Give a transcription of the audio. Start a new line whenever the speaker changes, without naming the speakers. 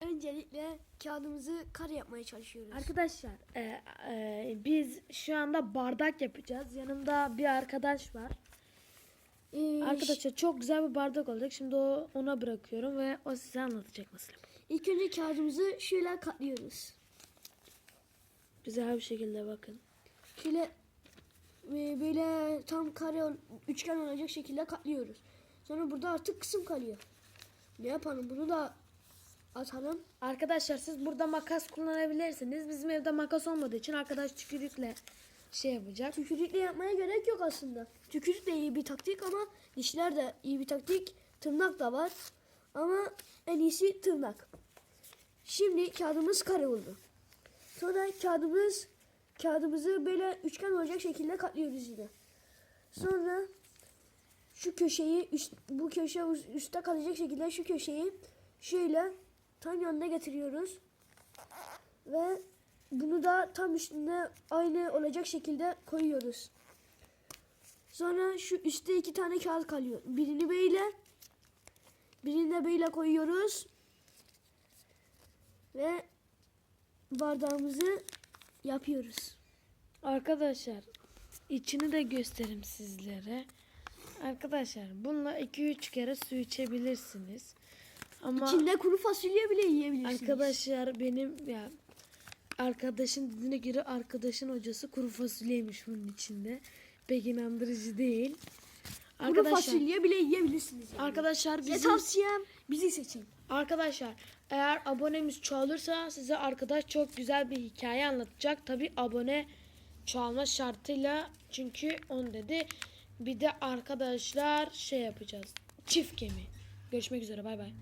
Öncelikle kağıdımızı kare yapmaya çalışıyoruz.
Arkadaşlar e, e, biz şu anda bardak yapacağız. Yanımda bir arkadaş var.
Ee,
Arkadaşlar çok güzel bir bardak olacak. Şimdi o ona bırakıyorum ve o size anlatacak nasıl.
İlk önce kağıdımızı şöyle katlıyoruz.
Güzel bir şekilde bakın.
Şöyle e, böyle tam kare üçgen olacak şekilde katlıyoruz. Sonra burada artık kısım kalıyor. Ne yapalım? Bunu da atalım.
Arkadaşlar siz burada makas kullanabilirsiniz. Bizim evde makas olmadığı için arkadaş tükürükle şey yapacak.
Tükürükle yapmaya gerek yok aslında. Tükürük de iyi bir taktik ama dişler de iyi bir taktik. Tırnak da var. Ama en iyisi tırnak. Şimdi kağıdımız kare oldu. Sonra kağıdımız kağıdımızı böyle üçgen olacak şekilde katlıyoruz yine. Sonra şu köşeyi üst, bu köşe üst- üstte kalacak şekilde şu köşeyi şöyle tam yanına getiriyoruz. Ve bunu da tam üstünde aynı olacak şekilde koyuyoruz. Sonra şu üstte iki tane kağıt kalıyor. Birini böyle, birini de böyle koyuyoruz. Ve bardağımızı yapıyoruz.
Arkadaşlar içini de göstereyim sizlere. Arkadaşlar bununla 2-3 kere su içebilirsiniz. Ama
İçinde kuru fasulye bile yiyebilirsiniz.
arkadaşlar benim ya arkadaşın dediğine göre arkadaşın hocası kuru fasulyeymiş bunun içinde. Pek inandırıcı değil.
kuru
Arkadaşlar
fasulye bile yiyebilirsiniz. Yani.
arkadaşlar
Size
bizim
tavsiyem bizi seçin.
Arkadaşlar eğer abonemiz çoğalırsa size arkadaş çok güzel bir hikaye anlatacak. Tabi abone çoğalma şartıyla çünkü on dedi. Bir de arkadaşlar şey yapacağız. Çift gemi. Görüşmek üzere bay bay.